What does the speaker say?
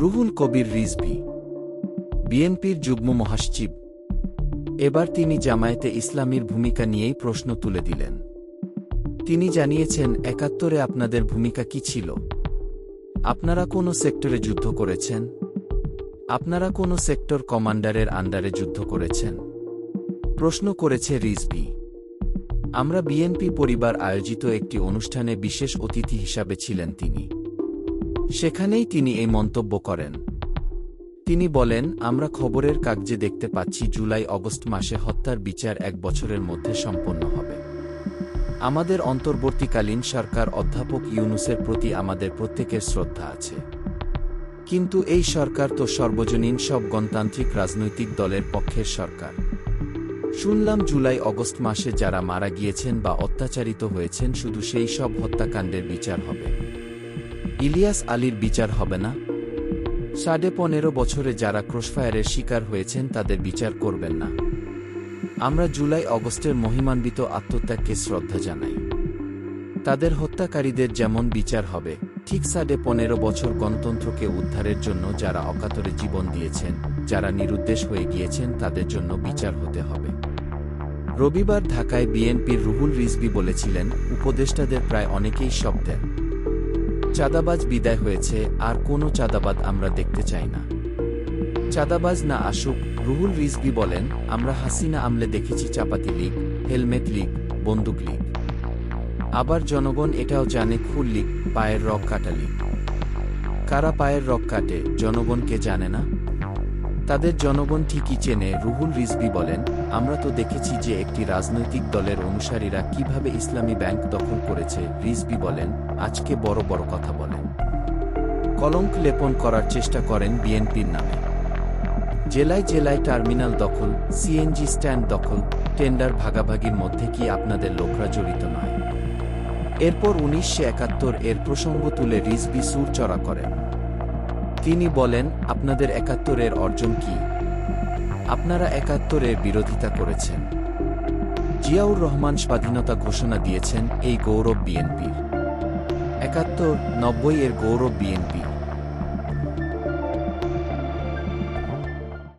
রুহুল কবির রিজভি। বিএনপির যুগ্ম মহাসচিব। এবার তিনি জামায়াতে ইসলামীর ভূমিকা নিয়েই প্রশ্ন তুলে দিলেন। তিনি জানিয়েছেন, একাত্তরে আপনাদের ভূমিকা কি ছিল? আপনারা কোনো সেক্টরে যুদ্ধ করেছেন? আপনারা কোনো সেক্টর কমান্ডারের আন্ডারে যুদ্ধ করেছেন? প্রশ্ন করেছে রিজভি। আমরা বিএনপি পরিবার আয়োজিত একটি অনুষ্ঠানে বিশেষ অতিথি হিসাবে ছিলেন তিনি। সেখানেই তিনি এই মন্তব্য করেন। তিনি বলেন, আমরা খবরের কাগজে দেখতে পাচ্ছি জুলাই অগস্ট মাসে হত্যার বিচার এক বছরের মধ্যে সম্পন্ন হবে। আমাদের অন্তর্বর্তীকালীন সরকার অধ্যাপক ইউনুসের প্রতি আমাদের প্রত্যেকের শ্রদ্ধা আছে। কিন্তু এই সরকার তো সর্বজনীন সব গণতান্ত্রিক রাজনৈতিক দলের পক্ষের সরকার। শুনলাম জুলাই অগস্ট মাসে যারা মারা গিয়েছেন বা অত্যাচারিত হয়েছেন শুধু সেই সব হত্যাকাণ্ডের বিচার হবে। ইলিয়াস আলীর বিচার হবে না? সাড়ে পনেরো বছরে যারা ক্রসফায়ারের শিকার হয়েছেন, তাদের বিচার করবেন না। আমরা জুলাই অগস্টের মহিমান্বিত আত্মত্যাগকে শ্রদ্ধা জানাই। তাদের হত্যাকারীদের যেমন বিচার হবে, ঠিক সাড়ে পনেরো বছর গণতন্ত্রকে উদ্ধারের জন্য যারা অকাতরে জীবন দিয়েছেন, যারা নিরুদ্দেশ হয়ে গিয়েছেন, তাদের জন্য বিচার হতে হবে। রবিবার ঢাকায় বিএনপির রুহুল রিজবি বলেছিলেন, উপদেষ্টাদের প্রায় অনেকেই সব দেন চাঁদাবাজ বিদায় হয়েছে, আর কোনো চাঁদাবাদ আমরা দেখতে চাই না। চাঁদাবাজ না আসুক, রুহুল রিজবি বলেন, আমরা হাসিনা আমলে দেখেছি চাপাতি লিগ, হেলমেট লীগ, বন্দুক লীগ। আবার জনগণ এটাও জানে খুল লীগ, পায়ের রক কাটা লিগ। কারা পায়ের রক কাটে জনগণকে জানে না? তাদের জনগণ ঠিকই চেনে, রুহুল রিজবি বলেন, আমরা তো দেখেছি যে একটি রাজনৈতিক দলের অনুসারীরা কীভাবে ইসলামী ব্যাংক দখল করেছে রিজবি বলেন, আজকে বড় বড় কথা বলেন। কলঙ্ক লেপন করার চেষ্টা করেন বিএনপির নামে। জেলায় জেলায় টার্মিনাল দখল, সিএনজি স্ট্যান্ড দখল, টেন্ডার ভাগাভাগির মধ্যে কি আপনাদের লোকরা জড়িত নয়? এরপর উনিশশো একাত্তর এর প্রসঙ্গ তুলে রিজবি সুর চড়া করেন। তিনি বলেন, আপনাদের একাত্তরের অর্জন কি? আপনারা একাত্তরের বিরোধিতা করেছেন। জিয়াউর রহমান স্বাধীনতা ঘোষণা দিয়েছেন এই গৌরব বিএনপির। একাত্তর নব্বই এর গৌরব বিএনপি।